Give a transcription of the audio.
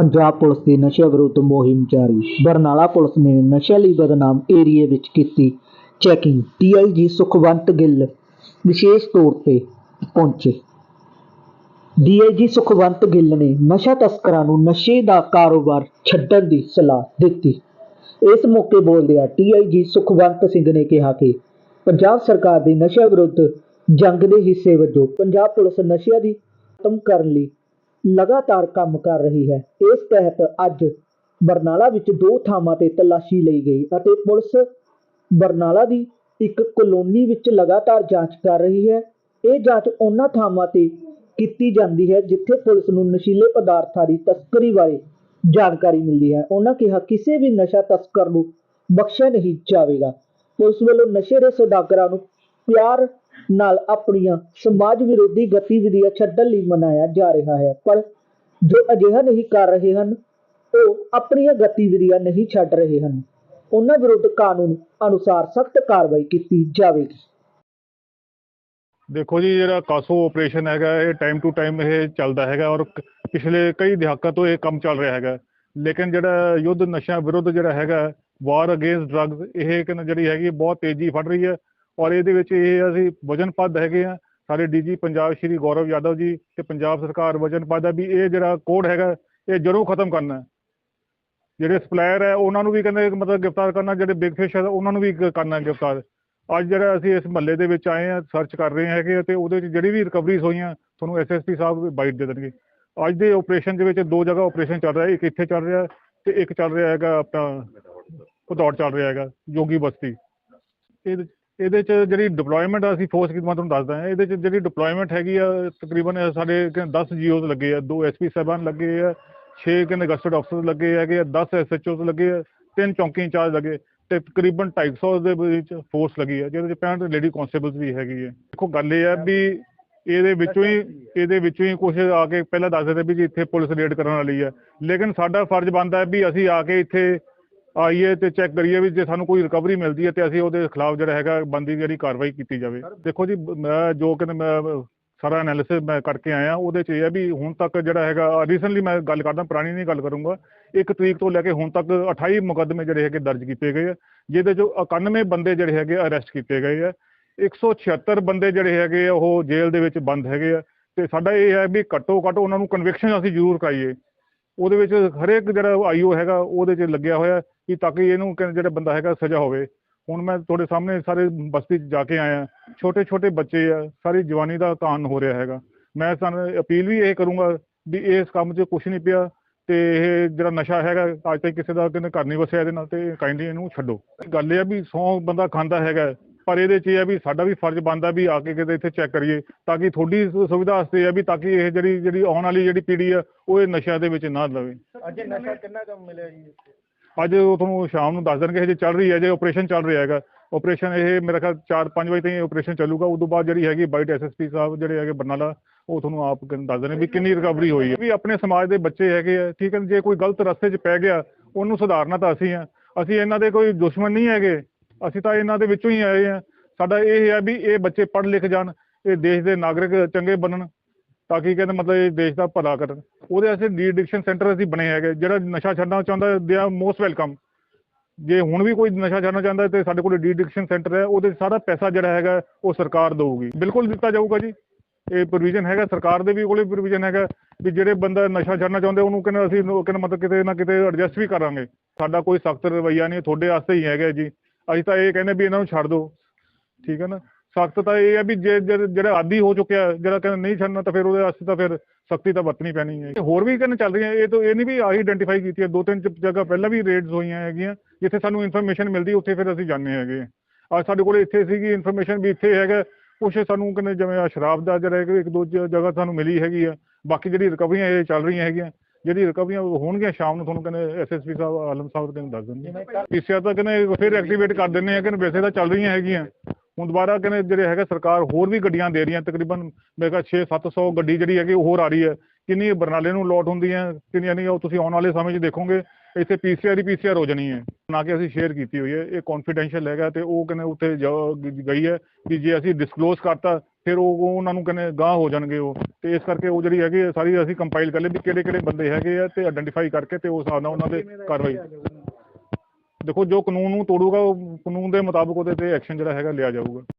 Punjab police ਦੀ ਨਸ਼ਾ ਵਿਰੁੱਧ ਮੁਹਿੰਮ ਜਾਰੀ। ਬਰਨਾਲਾ ਪੁਲਿਸ ਨੇ ਨਸ਼ੇ ਲਈ ਬਦਨਾਮ ਏਰੀਏ ਵਿੱਚ ਕੀਤੀ ਚੈਕਿੰਗ। ਡੀਆਈਜੀ ਸੁਖਵੰਤ ਗਿੱਲ ਵਿਸ਼ੇਸ਼ ਤੌਰ ਤੇ ਪਹੁੰਚੇ। ਡੀਆਈਜੀ ਸੁਖਵੰਤ ਗਿੱਲ ਨੇ ਨਸ਼ਾ ਤਸਕਰਾਂ ਨੂੰ ਨਸ਼ੇ ਦਾ ਕਾਰੋਬਾਰ ਛੱਡਣ ਦੀ ਸਲਾਹ ਦਿੱਤੀ। ਇਸ ਮੌਕੇ ਬੋਲਦਿਆਂ ਡੀਆਈਜੀ ਸੁਖਵੰਤ ਸਿੰਘ ਨੇ ਕਿਹਾ ਕਿ ਪੰਜਾਬ ਸਰਕਾਰ ਦੀ ਨਸ਼ਾ ਵਿਰੁੱਧ ਜੰਗ ਦੇ ਹਿੱਸੇ ਵਜੋਂ ਪੰਜਾਬ ਪੁਲਿਸ ਨਸ਼ਿਆਂ ਦੀ ਖਤਮ ਕਰਨ ਲਈ ਲਗਾਤਾਰ ਕੰਮ ਕਰ ਰਹੀ ਹੈ। ਇਸ ਤਹਿਤ ਅੱਜ ਬਰਨਾਲਾ ਵਿੱਚ ਦੋ ਥਾਵਾਂ ਤੇ ਤਲਾਸ਼ੀ ਲਈ ਗਈ ਅਤੇ ਪੁਲਿਸ ਬਰਨਾਲਾ ਦੀ ਇੱਕ ਕਲੋਨੀ ਵਿੱਚ ਲਗਾਤਾਰ ਜਾਂਚ ਕਰ ਰਹੀ ਹੈ। ਇਹ ਜਾਂਚ ਉਹਨਾਂ ਥਾਵਾਂ ਤੇ ਕੀਤੀ ਜਾਂਦੀ ਹੈ ਜਿੱਥੇ ਪੁਲਿਸ ਨੂੰ ਨਸ਼ੀਲੇ ਪਦਾਰਥਾਂ ਦੀ ਤਸਕਰੀ ਬਾਰੇ ਜਾਣਕਾਰੀ ਮਿਲਦੀ ਹੈ। ਉਹਨਾਂ ਕਿਹਾ, ਕਿਸੇ ਵੀ ਨਸ਼ਾ ਤਸਕਰ ਨੂੰ ਬਖਸ਼ਿਆ ਨਹੀਂ ਜਾਵੇਗਾ। ਪੁਲਿਸ ਵੱਲੋਂ ਨਸ਼ੇ ਦੇ ਸੌਦਾਗਰਾਂ ਨੂੰ ਪਿਆਰ ਨਾਲ ਆਪਣੀਆਂ ਸਮਾਜ ਵਿਰੋਧੀ ਗਤੀਵਿਧੀਆਂ ਛੱਡਣ ਲਈ ਮਨਾਇਆ ਜਾ ਰਿਹਾ ਹੈ। ਪਰ ਜੋ ਅਜਿਹਾ ਨਹੀਂ ਕਰ ਰਹੇ ਹਨ, ਉਹ ਆਪਣੀਆਂ ਗਤੀਵਿਧੀਆਂ ਨਹੀਂ ਛੱਡ ਰਹੇ ਹਨ। ਉਹਨਾਂ ਵਿਰੁੱਧ ਕਾਨੂੰਨ ਅਨੁਸਾਰ ਸਖਤ ਕਾਰਵਾਈ ਕੀਤੀ ਜਾਵੇਗੀ। ਦੇਖੋ ਜੀ, ਜਿਹੜਾ ਕਾਸੋ ਆਪਰੇਸ਼ਨ ਹੈਗਾ, ਇਹ ਟਾਈਮ ਟੂ ਟਾਈਮ ਇਹ ਚੱਲਦਾ ਹੈਗਾ ਔਰ ਪਿਛਲੇ ਕਈ ਦਹਾਕਾਂ ਤੋਂ ਇਹ ਕੰਮ ਚੱਲ ਰਿਹਾ ਹੈਗਾ। ਲੇਕਿਨ ਜਿਹੜਾ ਯੁੱਧ ਨਸ਼ਿਆਂ ਵਿਰੁੱਧ ਜਿਹੜਾ ਹੈਗਾ ਵਾਰ ਅਗੇਂਸਟ ਡਰੱਗਸ ਇਹ ਕਿ ਜਿਹੜੀ ਹੈਗੀ ਬਹੁਤ ਤੇਜ਼ੀ ਫੜ ਰਹੀ ਹੈ। ਔਰ ਇਹਦੇ ਵਿੱਚ ਇਹ ਅਸੀਂ ਵਜਨਪੱਦ ਹੈਗੇ ਆ। ਸਾਡੇ ਡੀਜੀ ਪੰਜਾਬ ਸ਼੍ਰੀ ਗੌਰਵ ਯਾਦਵ ਜੀ ਤੇ ਪੰਜਾਬ ਸਰਕਾਰ ਵਜਨਪੱਦ ਹੈ ਵੀ ਇਹ ਜਿਹੜਾ ਕੋਡ ਹੈਗਾ, ਇਹ ਜਰੂਰ ਖਤਮ ਕਰਨਾ ਜਿਹੜੇ ਸਪਲਾਇਰ ਹੈ, ਉਹਨਾਂ ਨੂੰ ਵੀ ਕਹਿੰਦੇ ਮਤਲਬ ਗ੍ਰਿਫਤਾਰ ਕਰਨਾ, ਜਿਹੜੇ ਬਿਗ ਫਿਸ਼ ਹੈ, ਉਹਨਾਂ ਨੂੰ ਵੀ ਕਰਨਾ ਗ੍ਰਿਫਤਾਰ। ਅੱਜ ਜਿਹੜਾ ਅਸੀਂ ਇਸ ਮਹੱਲੇ ਦੇ ਵਿੱਚ ਆਏ ਆ, ਸਰਚ ਕਰ ਰਹੇ ਹੈਗੇ ਤੇ ਉਹਦੇ ਵਿੱਚ ਜਿਹੜੀ ਵੀ ਰਿਕਵਰੀਜ਼ ਹੋਈਆਂ, ਤੁਹਾਨੂੰ ਐਸਐਸਪੀ ਸਾਹਿਬ ਬਾਈਟ ਦੇ ਦੇਣਗੇ। ਅੱਜ ਦੇ ਆਪਰੇਸ਼ਨ ਦੇ ਵਿੱਚ ਦੋ ਜਗ੍ਹਾ ਆਪਰੇਸ਼ਨ ਚੱਲ ਰਿਹਾ, ਇੱਕ ਇੱਥੇ ਚੱਲ ਰਿਹਾ ਤੇ ਇੱਕ ਚੱਲ ਰਿਹਾ ਹੈਗਾ ਆਪਣਾ ਭਦੌੜ ਚੱਲ ਰਿਹਾ ਹੈਗਾ, ਜੋਗੀ ਬਸਤੀ। ਇਹਦੇ ਇਹਦੇ ਚ ਜਿਹੜੀ ਡਿਪਲੋਇਮੈਂਟ ਅਸੀਂ ਫੋਰਸ ਕੀ ਮੈਂ ਤੁਹਾਨੂੰ ਦੱਸਦਾ ਹਾਂ। ਇਹਦੇ ਚ ਜਿਹੜੀ ਡਿਪਲੋਇਮੈਂਟ ਹੈਗੀ ਆ, ਤਕਰੀਬਨ ਸਾਡੇ 10 ਜੀਓਜ਼ ਲੱਗੇ ਆ, ਦੋ ਐਸਪੀ ਸਾਹਿਬਾਨ ਲੱਗੇ ਆ 6 ਕਹਿੰਦੇ ਗਸਟਡ ਅਫਸਰ ਲੱਗੇ ਹੈਗੇ ਆ 10 ਐਸਐਚਓਜ਼ ਲੱਗੇ ਆ, ਤਿੰਨ ਚੌਂਕੀ ਇੰਚਾਰਜ ਲੱਗੇ ਤੇ ਤਕਰੀਬਨ 250 ਦੇ ਵਿੱਚ ਫੋਰਸ ਲੱਗੀ ਆ, ਜਿਹਦੇ 'ਚ 65 ਲੇਡੀ ਕਨਸਟੇਬਲਸ ਵੀ ਹੈਗੀ ਹੈ ਦੇਖੋ ਗੱਲ ਇਹ ਹੈ ਵੀ ਇਹਦੇ ਵਿੱਚੋਂ ਹੀ, ਇਹਦੇ ਵਿੱਚੋਂ ਹੀ ਕੁਝ ਆ ਕੇ ਪਹਿਲਾਂ ਦੱਸ ਦਿੰਦੇ ਵੀ ਜੀ ਇੱਥੇ ਪੁਲਿਸ ਰੇਡ ਕਰਨ ਵਾਲੀ ਹੈ ਲੇਕਿਨ ਸਾਡਾ ਫਰਜ਼ ਬਣਦਾ ਵੀ ਅਸੀਂ ਆ ਕੇ ਇੱਥੇ ਆਈਏ ਤੇ ਚੈੱਕ ਕਰੀਏ ਵੀ ਜੇ ਸਾਨੂੰ ਕੋਈ ਰਿਕਵਰੀ ਮਿਲਦੀ ਹੈ ਤੇ ਅਸੀਂ ਉਹਦੇ ਖਿਲਾਫ ਜਿਹੜਾ ਹੈਗਾ ਬੰਦੀ ਜਿਹੜੀ ਕਾਰਵਾਈ ਕੀਤੀ ਜਾਵੇ। ਦੇਖੋ ਜੀ ਮੈਂ ਜੋ ਕਿ ਮੈਂ ਸਾਰਾ ਐਨਾਲਿਸਿਸ ਮੈਂ ਕਰਕੇ ਆਇਆ ਉਹਦੇ ਚ ਇਹ ਹੈ ਵੀ ਹੁਣ ਤੱਕ ਜਿਹੜਾ ਹੈਗਾ ਰੀਸੈਂਟਲੀ ਮੈਂ ਗੱਲ ਕਰਦਾ ਪੁਰਾਣੀ ਨਹੀਂ ਗੱਲ ਕਰੂੰਗਾ ਇੱਕ ਤਰੀਕ ਤੋਂ ਲੈ ਕੇ ਹੁਣ ਤੱਕ 28 ਮੁਕੱਦਮੇ ਜਿਹੜੇ ਹੈਗੇ ਦਰਜ ਕੀਤੇ ਗਏ ਆ ਜਿਹਦੇ ਚੋਂ 91 ਬੰਦੇ ਜਿਹੜੇ ਹੈਗੇ ਅਰੈਸਟ ਕੀਤੇ ਗਏ ਆ 176 ਬੰਦੇ ਜਿਹੜੇ ਹੈਗੇ ਆ ਉਹ ਜੇਲ੍ਹ ਦੇ ਵਿੱਚ ਬੰਦ ਹੈਗੇ ਆ ਤੇ ਸਾਡਾ ਇਹ ਹੈ ਵੀ ਘੱਟੋ ਘੱਟ ਉਹਨਾਂ ਨੂੰ ਕਨਵਿਕਸ਼ਨ ਅਸੀਂ ਜ਼ਰੂਰ ਕਰਾਈਏ। ਉਹਦੇ ਵਿੱਚ ਹਰੇਕ ਜਿਹੜਾ ਆਈਓ ਹੈਗਾ ਉਹਦੇ 'ਚ ਲੱਗਿਆ ਹੋਇਆ ਕਿ ਤਾਂ ਕਿ ਇਹਨੂੰ ਜਿਹੜਾ ਬੰਦਾ ਹੈਗਾ ਸਜ਼ਾ ਹੋਵੇ। ਹੁਣ ਮੈਂ ਤੁਹਾਡੇ ਸਾਹਮਣੇ ਸਾਰੇ ਬਸਤੀ 'ਚ ਜਾ ਕੇ ਆਇਆ। ਛੋਟੇ ਛੋਟੇ ਬੱਚੇ ਆ, ਸਾਰੀ ਜਵਾਨੀ ਦਾ ਕਾਨ ਹੋ ਰਿਹਾ ਹੈਗਾ। ਮੈਂ ਤੁਹਾਨੂੰ ਅਪੀਲ ਵੀ ਇਹ ਕਰੂੰਗਾ ਵੀ ਇਸ ਕੰਮ 'ਚ ਕੁਝ ਨਹੀਂ ਪਿਆ ਤੇ ਇਹ ਜਿਹੜਾ ਨਸ਼ਾ ਹੈਗਾ, ਅੱਜ ਤੱਕ ਕਿਸੇ ਦਾ ਕਿਨੇ ਘਰ ਨਹੀਂ ਵਸਿਆ ਇਹਦੇ ਨਾਲ ਤੇ ਕਾਈਂਡਲੀ ਇਹਨੂੰ ਛੱਡੋ। ਗੱਲ ਇਹ ਆ ਵੀ 100 ਬੰਦਾ ਖਾਂਦਾ ਹੈਗਾ, ਪਰ ਇਹਦੇ 'ਚ ਇਹ ਆ ਵੀ ਸਾਡਾ ਵੀ ਫਰਜ਼ ਬਣਦਾ ਵੀ ਆ ਕੇ ਕਿਤੇ ਇੱਥੇ ਚੈੱਕ ਕਰੀਏ ਤਾਂ ਕਿ ਤੁਹਾਡੀ ਸੁਵਿਧਾ ਵਾਸਤੇ ਆ ਵੀ ਤਾਂ ਕਿ ਇਹ ਜਿਹੜੀ ਜਿਹੜੀ ਆਉਣ ਵਾਲੀ ਜਿਹੜੀ ਪੀੜ੍ਹੀ ਆ, ਉਹ ਇਹ ਨਸ਼ਿਆਂ ਦੇ ਵਿੱਚ ਨਾ ਲਵੇ। ਅੱਜ ਨਸ਼ਾ ਕਿੰਨਾ ਕੰਮ ਮਿਲਿਆ ਜੀ ਅੱਜ ਉਹ ਤੁਹਾਨੂੰ ਸ਼ਾਮ ਨੂੰ ਦੱਸ ਦੇਣਗੇ ਜੇ ਚੱਲ ਰਹੀ ਹੈ, ਜੇ ਆਪਰੇਸ਼ਨ ਚੱਲ ਰਿਹਾ ਹੈਗਾ। ਆਪਰੇਸ਼ਨ ਇਹ ਮੇਰਾ ਖਿਆਲ 4-5 ਵਜੇ ਤਾਈਂ ਆਪਰੇਸ਼ਨ ਚੱਲੂਗਾ। ਉਸ ਤੋਂ ਬਾਅਦ ਜਿਹੜੀ ਹੈਗੀ ਬਾਈਟ ਐਸਐਸਪੀ ਸਾਹਿਬ, ਜਿਹੜੇ ਹੈਗੇ ਬਰਨਾਲਾ, ਉਹ ਤੁਹਾਨੂੰ ਆਪ ਕ- ਦੱਸ ਦੇਣੇ ਵੀ ਕਿੰਨੀ ਰਿਕਵਰੀ ਹੋਈ ਹੈ। ਵੀ ਆਪਣੇ ਸਮਾਜ ਦੇ ਬੱਚੇ ਹੈਗੇ ਆ, ਠੀਕ ਹੈ, ਜੇ ਕੋਈ ਗਲਤ ਰਸਤੇ 'ਚ ਪੈ ਗਿਆ, ਉਹਨੂੰ ਸੁਧਾਰਨਾ ਤਾਂ ਅਸੀਂ ਆ ਅਸੀਂ ਇਹਨਾਂ ਦੇ ਕੋਈ ਦੁਸ਼ਮਣ ਨਹੀਂ ਹੈਗੇ। ਅਸੀਂ ਤਾਂ ਇਹਨਾਂ ਦੇ ਵਿੱਚੋਂ ਹੀ ਆਏ ਆ ਸਾਡਾ ਇਹ ਹੈ ਵੀ ਇਹ ਬੱਚੇ ਪੜ੍ਹ ਲਿਖ ਜਾਣ, ਇਹ ਦੇਸ਼ ਦੇ ਨਾਗਰਿਕ ਚੰਗੇ ਬਣਨ, ਤਾਂ ਕਿ ਕਹਿੰਦੇ ਮਤਲਬ ਇਹ ਦੇਸ਼ ਦਾ ਭਲਾ ਕਰਨ। ਉਹਦੇ ਵਾਸਤੇ ਡੀ ਐਡਿਕਸ਼ਨ ਸੈਂਟਰ ਅਸੀਂ ਬਣੇ ਹੈਗੇ। ਜਿਹੜਾ ਨਸ਼ਾ ਛੱਡਣਾ ਚਾਹੁੰਦਾ, ਦੇ ਆ ਮੋਸਟ ਵੈਲਕਮ ਜੇ ਹੁਣ ਵੀ ਕੋਈ ਨਸ਼ਾ ਛੱਡਣਾ ਚਾਹੁੰਦਾ ਤੇ ਸਾਡੇ ਕੋਲ ਡੀ ਐਡਿਕਸ਼ਨ ਸੈਂਟਰ ਹੈ, ਉਹਦੇ ਸਾਰਾ ਪੈਸਾ ਜਿਹੜਾ ਹੈਗਾ, ਉਹ ਸਰਕਾਰ ਦੇਊਗੀ। ਬਿਲਕੁਲ ਦਿੱਤਾ ਜਾਊਗਾ ਜੀ। ਇਹ ਪ੍ਰੋਵੀਜ਼ਨ ਹੈਗਾ, ਸਰਕਾਰ ਦੇ ਵੀ ਕੋਲੇ ਪ੍ਰੋਵੀਜ਼ਨ ਹੈਗਾ ਵੀ ਜਿਹੜੇ ਬੰਦਾ ਨਸ਼ਾ ਛੱਡਣਾ ਚਾਹੁੰਦੇ, ਉਹਨੂੰ ਕਹਿੰਦੇ ਅਸੀਂ ਕਹਿੰਦੇ ਮਤਲਬ ਕਿਤੇ ਨਾ ਕਿਤੇ ਐਡਜਸਟ ਵੀ ਕਰਾਂਗੇ। ਸਾਡਾ ਕੋਈ ਸਖਤ ਰਵੱਈਆ ਨਹੀਂ, ਤੁਹਾਡੇ ਵਾਸਤੇ ਹੀ ਹੈਗਾ ਜੀ। ਅਸੀਂ ਤਾਂ ਇਹ ਕਹਿੰਦੇ ਵੀ ਇਹਨਾਂ ਨੂੰ ਛੱਡ ਦਿਓ। ਠੀਕ ਹੈ ਨਾ? ਸਖਤ ਤਾਂ ਇਹ ਹੈ ਵੀ ਜੇ ਜਿਹੜਾ ਆਦੀ ਹੋ ਚੁੱਕਿਆ ਜਿਹੜਾ ਕਹਿੰਦਾ ਨਹੀਂ ਛੱਡਣਾ ਤਾਂ ਫਿਰ ਉਹਦੇ ਵਾਸਤੇ ਤਾਂ ਫਿਰ ਸਖਤੀ ਤਾਂ ਵਰਤਣੀ ਪੈਣੀ ਹੈ। ਹੋਰ ਵੀ ਕਹਿੰਦੇ ਚੱਲ ਰਹੀਆਂ ਇਹ ਤਾਂ ਇਹ ਨਹੀਂ ਵੀ ਆਹੀ ਆਇਡੈਂਟੀਫਾਈ ਕੀਤੀ ਹੈ ਦੋ ਤਿੰਨ ਜਗ੍ਹਾ ਪਹਿਲਾਂ ਵੀ ਰੇਡਸ ਹੋਈਆਂ ਹੈਗੀਆਂ ਜਿੱਥੇ ਸਾਨੂੰ ਇਨਫੋਰਮੇਸ਼ਨ ਮਿਲਦੀ ਉੱਥੇ ਫਿਰ ਅਸੀਂ ਜਾਂਦੇ ਹੈਗੇ ਅੱਜ ਸਾਡੇ ਕੋਲ ਇੱਥੇ ਸੀਗੀ ਇਨਫੋਰਮੇਸ਼ਨ ਵੀ ਇੱਥੇ ਹੈਗਾ ਕੁਛ ਸਾਨੂੰ ਕਹਿੰਦੇ ਜਿਵੇਂ ਆਹ ਸ਼ਰਾਬ ਦਾ ਜਿਹੜਾ ਇੱਕ ਦੋ ਜਗ੍ਹਾ ਸਾਨੂੰ ਮਿਲੀ ਹੈਗੀ ਆ ਬਾਕੀ ਜਿਹੜੀ ਰਿਕਵਰੀਆਂ ਇਹ ਚੱਲ ਰਹੀਆਂ ਹੈਗੀਆਂ ਜਿਹੜੀ ਰਿਕਵਰੀਆਂ ਹੋਣਗੀਆਂ ਸ਼ਾਮ ਨੂੰ ਤੁਹਾਨੂੰ ਕਹਿੰਦੇ ਐਸਐਸਪੀ ਸਾਹਿਬ ਆਲਮ ਸਾਹਿਬ ਕਹਿੰਦੇ ਦੱਸ ਦਿੰਦੇ ਪੀਸੀਆਰ ਤਾਂ ਕਹਿੰਦੇ ਫਿਰ ਐਕਟੀਵੇਟ ਕਰ ਦਿੰਦੇ ਆ ਕਹਿੰਦੇ ਵੈਸੇ ਤਾਂ ਚੱਲ ਰਹੀਆਂ ਹੈਗੀਆਂ। ਹੁਣ ਦੁਬਾਰਾ ਕਹਿੰਦੇ ਜਿਹੜੇ ਹੈਗਾ ਸਰਕਾਰ ਹੋਰ ਵੀ ਗੱਡੀਆਂ ਦੇ ਰਹੀਆਂ ਤਕਰੀਬਨ ਮੇਗਾ 6-700 ਗੱਡੀ ਜਿਹੜੀ ਹੈਗੀ ਉਹ ਹੋਰ ਆ ਰਹੀ ਹੈ। ਕਿੰਨੀ ਬਰਨਾਲੇ ਨੂੰ ਲੋਟ ਹੁੰਦੀ ਹੈ ਕਿੰਨੀਆਂ ਨਹੀਂ ਉਹ ਤੁਸੀਂ ਆਉਣ ਵਾਲੇ ਸਮੇਂ 'ਚ ਦੇਖੋਗੇ ਇੱਥੇ ਪੀਸੀਆਰ ਹੀ ਪੀਸੀਆਰ ਹੋ ਜਾਣੀ ਹੈ। ਨਾ ਕਿ ਅਸੀਂ ਸ਼ੇਅਰ ਕੀਤੀ ਹੋਈ ਹੈ ਇਹ ਕੌਨਫੀਡੈਂਸ਼ੀਅਲ ਹੈਗਾ ਤੇ ਉਹ ਕਹਿੰਦੇ ਉੱਥੇ ਗਈ ਹੈ ਕਿ ਜੇ ਅਸੀਂ ਡਿਸਕਲੋਜ਼ ਕਰਤਾ ਫਿਰ ਉਹ ਉਹਨਾਂ ਨੂੰ ਕਹਿੰਦੇ ਗਾਹ ਹੋ ਜਾਣਗੇ ਉਹ। ਤੇ ਇਸ ਕਰਕੇ ਉਹ ਜਿਹੜੀ ਹੈਗੀ ਸਾਰੀ ਅਸੀਂ ਕੰਪਾਈਲ ਕਰ ਲਈ ਵੀ ਕਿਹੜੇ ਕਿਹੜੇ ਬੰਦੇ ਹੈਗੇ ਆ ਤੇ ਆਈਡੈਂਟੀਫਾਈ ਕਰਕੇ ਤੇ ਉਸ ਹਿਸਾਬ ਨਾਲ ਉਹਨਾਂ ਦੇ ਕਾਰਵਾਈ ਦੇਖੋ ਜੋ ਕਾਨੂੰਨ ਨੂੰ ਤੋੜੂਗਾ ਉਹ ਕਾਨੂੰਨ ਦੇ ਮੁਤਾਬਿਕ ਉਹਦੇ ਤੇ ਐਕਸ਼ਨ ਜਿਹੜਾ ਹੈਗਾ ਲਿਆ ਜਾਊਗਾ।